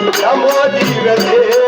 నమో దివ్యదే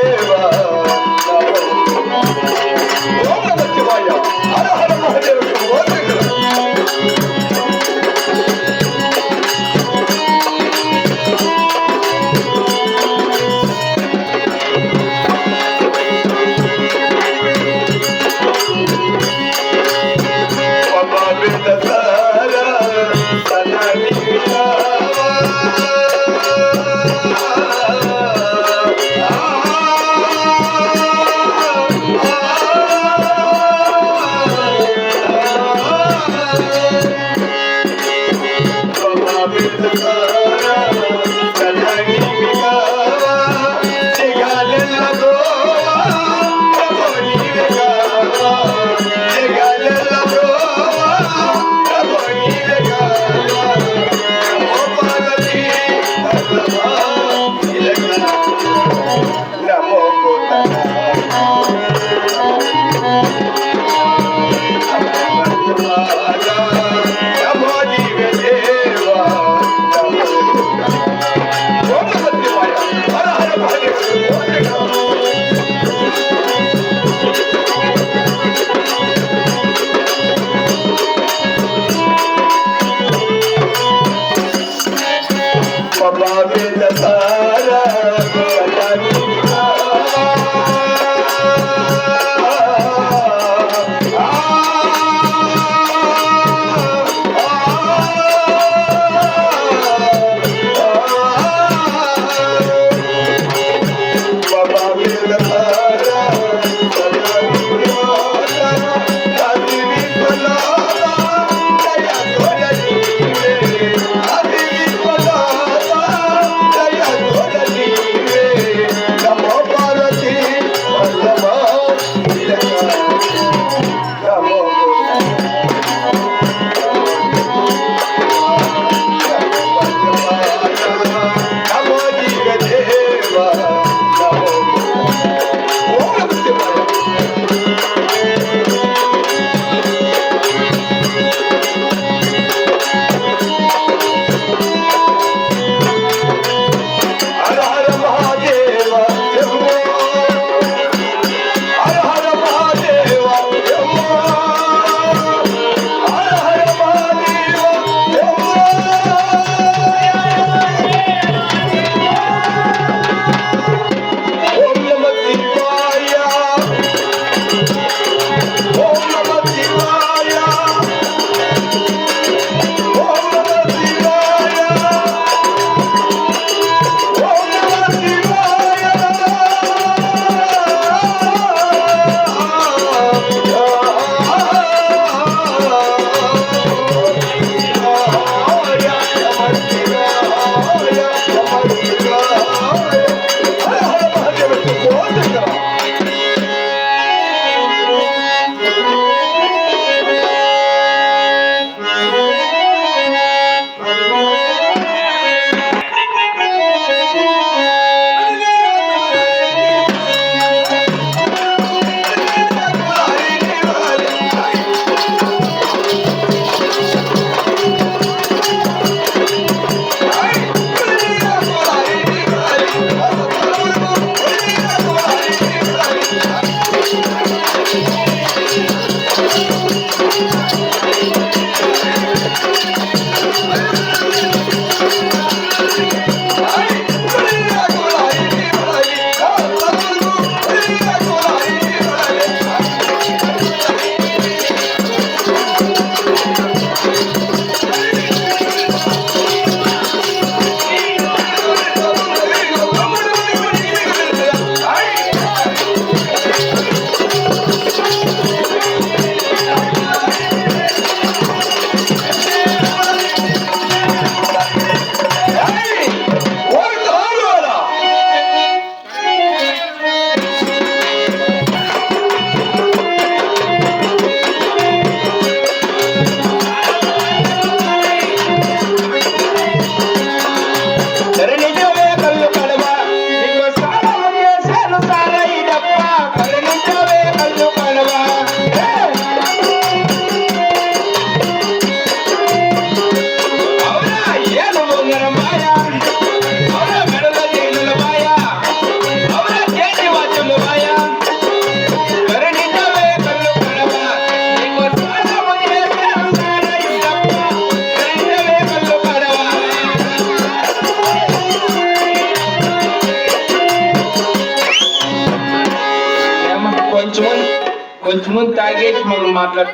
కొంచెం తాగేసి మనం మాట్లాడు.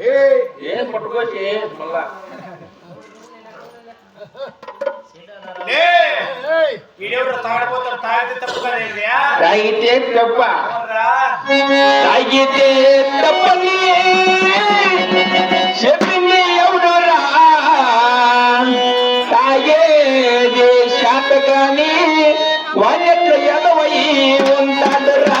ఏ పట్టుకోవచ్చు మళ్ళా. తాగితే తప్ప. తాగితే తప్పని చెప్పింది ఎవడురా? తాగేది శాత కానీ వాళ్ళెట్ల ఎదవై ఉంటాడురా?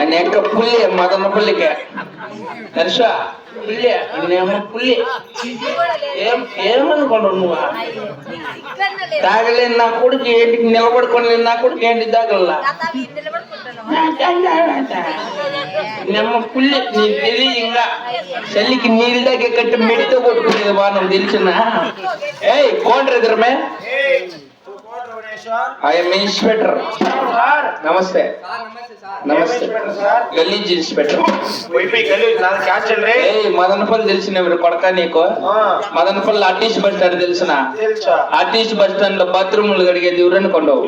అనేక పుల్లి మదన పుల్లికే హర్ష పుల్లి నేమ పుల్లి ఏం ఏమనుకోండు నువ్వు తాగలేని నా కొడుకు ఏంటికి నిలబడుకొని నా కొడుకు ఏంటి తాగల నిమ్మ పుల్లి నీ తెలియ ఇంకా చల్లికి నీళ్ళు దగ్గర కట్టి మెడితో కొట్టుకునేది బాగా తెలిసిన ఏయ్ కోండ్రు ఎదురమే ఐఎమ్ ఇన్స్పెక్టర్ నమస్తే. నమస్తే గలీజ్ ఇన్స్పెక్టర్ మదనపల్లి తెలిసిన కొడక నీకు? మదనపల్లి ఆర్టీసీ బస్ స్టాండ్ తెలిసిన? తెలుసా? ఆర్టీసీ బస్ స్టాండ్లో బాత్రూములు కడిగేది ఎవరని కొండవు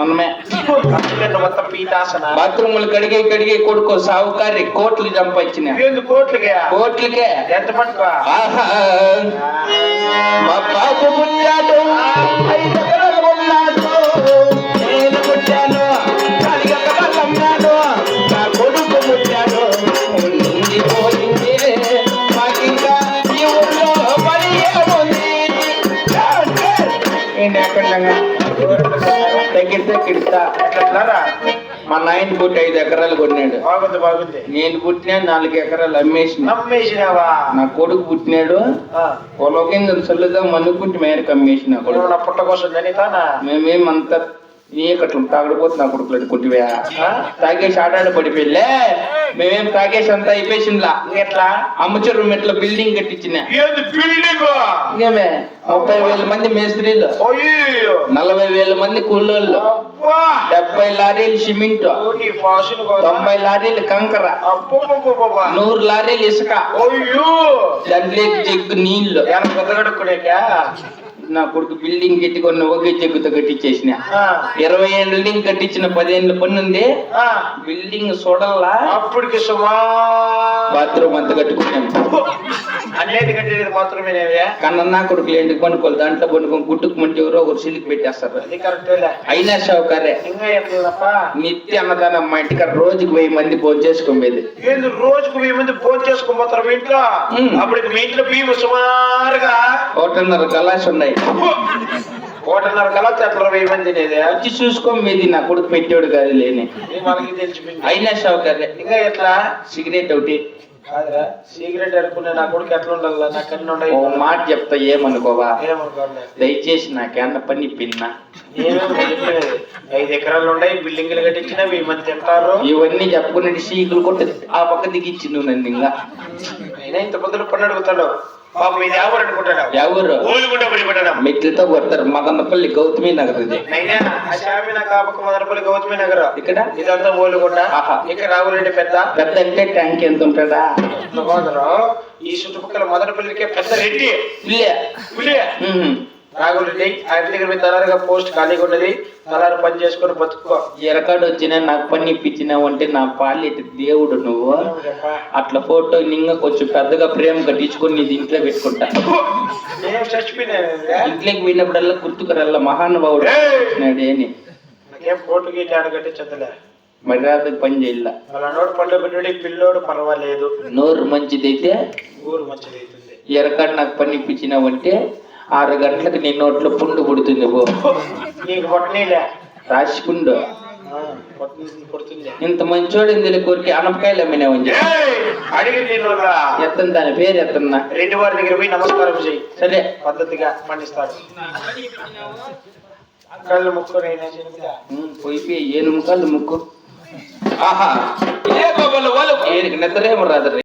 మనమే. బాత్రూములు కడిగే కడిగే కొడుకో సావుకారి కోట్లు సంపాదించిన కోట్లకి? మా పుట్టాడు. నేను కిడతా మా నాయన పుట్టి ఐదు ఎకరాలు కొన్నాడు. బాగుంది బాగుంది. నేను పుట్టినా నాలుగు ఎకరాలు అమ్మేసిన. నా కొడుకు పుట్టినాడు. ఆ. పొలం కింద చల్లుదాం మనుకుంటే మేరకు అమ్మేసిన కొడుకు. పుట్ట కోసం మేమేమంతా నీకట్లు తాగడిపోతే నా కొడుకులు అడుకుంటువా తాగేసి ఆడాడు పడిపోయిలే మేమేం తాగేసి అంతా అయిపోయిందిలా ఎట్లా? అమ్మచెరు మెట్ల బిల్డింగ్ కట్టించిన. ఇంకేమే? ముప్పై వేల మంది మేస్త్రీలు. నలభై వేల మంది కూలోళ్ళు. డెబ్బై లారీలు సిమెంట్. తొంభై లారీలు కంకర. నూరు లారీలు ఇసుక. దాంట్లో జగ్గు నీళ్ళు ఎలా కొత్తగడుక్కునేక నా కొడుకు బిల్డింగ్ కట్టుకొని ఒకే జగ్గుతో కట్టించేసిన ఇరవై ఏళ్ళ బిల్డింగ్ కట్టించిన పదిహేనుల పన్ను ఉంది ఆ, బిల్డింగ్ చూడల్లా. అప్పటికి సుమా బాత్రూమ్ అంతా కట్టుకున్నాను అన్నిటి కట్టేది మాత్రమేనేవే కన్నా కొడుకులు ఎందుకు పనుకోవాలి దాంట్లో పనుకొని గుట్టుకు మంచి ఎవరో ఒకరు సిలికి పెట్టేస్తారు. అయినా ఎట్లప్ప నిత్య అన్నదానం మా ఇంటికి రోజుకి వెయ్యి మంది భోజనం చేసుకోమేది ఏంది రోజుకు వెయ్యి మంది భోజనం చేసుకుని పోతారు మీ ఇంట్లో. అప్పటికి మీ ఇంట్లో బియ్యం సుమారుగా ఒకటిన్నర గలాస్ ఉన్నాయి. ఒకటిన్నర కల చెట్ల వెయ్యి మంది వచ్చి చూసుకోమేది నా కొడుకు పెట్టాడు కాదు లేని. మనకి తెలిసిపోయింది అయినా షావుకారే ఇంకా ఎట్లా? సిగరెట్ ఒకటి. సిగరెట్ అనుకునే నా కొడుకు ఎట్లా ఉండాలి అన్ని ఉన్నాయి ఓ మాట చెప్తా ఏమనుకోవా? దయచేసి నాకేమన్నా పని పిన్నా. ఐదు ఎకరాలు ఉన్నాయి బిల్డింగ్లు కట్టించిన వెయ్యి మంది తింటారు. ఇవన్నీ చెప్పుకున్నట్టు సీకులు కొట్టి ఆ పక్క దిగిచ్చి నువ్వు నన్ను ఇంకా. అయినా ఇంత పొద్దున పని అడుగుతాడు. పాపం ఇది ఎవరు అనుకుంటాడు ఎవరు? ఊలుగుండ పడి పెట్టడం మెట్లతో కొడతారు. మదనపల్లి గౌతమి నగర్ ఇది. మొదలపల్లి గౌతమి నగర్. ఇక్కడ? ఇదంతా ఊలుగుండ ఆహా. ఇక్కడ రావులండి పెద్ద. పెద్ద అంటే ట్యాంక్ ఎంత సహోదరం ఈ చుట్టుపక్కల మొదలపల్లికే పెద్ద రెడ్డి. రాఘులరెడ్డి ఆయన దగ్గర మీ తలారుగా పోస్ట్ ఖాళీగా ఉన్నది. తలారు పని చేసుకొని బతుక్కో. ఎరకాడు వచ్చినా నాకు పని ఇప్పించినావు అంటే నా పాలేటి దేవుడు నువ్వు. అట్లా ఫోటో నింగ కొంచెం పెద్దగా ప్రేమ కట్టించుకొని నీ ఇంట్లో పెట్టుకుంటా. ఇంట్లోకి పోయినప్పుడల్లా గుర్తుకురల్లా మహానుభావుడు. ఏయ్! వచ్చినాడే అని నాకేం పోటు గీట ఆడగట్టి చదలే మర్యాదకు పని చేయాల. అలా నోటు పండు పెట్టుడి పిల్లోడు పర్వాలేదు. నోరు మంచిదైతే ఊరు మంచిది అవుతుంది ఎరకాడు నాకు పని ఇప్పించినావంటే ఆరు గంటలకు నీ నోట్లో పుండు పుడుతుంది పో. నీకు పొట్టనీలే రాసిపుండు ఇంత మంచోడు ఇందులో కోరికి అనపకాయలు! అడిగి నేను ఎత్తను దాని పేరు ఎత్తన్నా రెండు వారి దగ్గర పోయి నమస్కారం చేయి సరే. పద్ధతిగా పండిస్తాడు. కళ్ళు ఉమ్, పోయి ఏను ముక్కలు ముక్కు. ఆహా. ఇదే బాబాలు వాళ్ళు? నిద్రేమో రాదు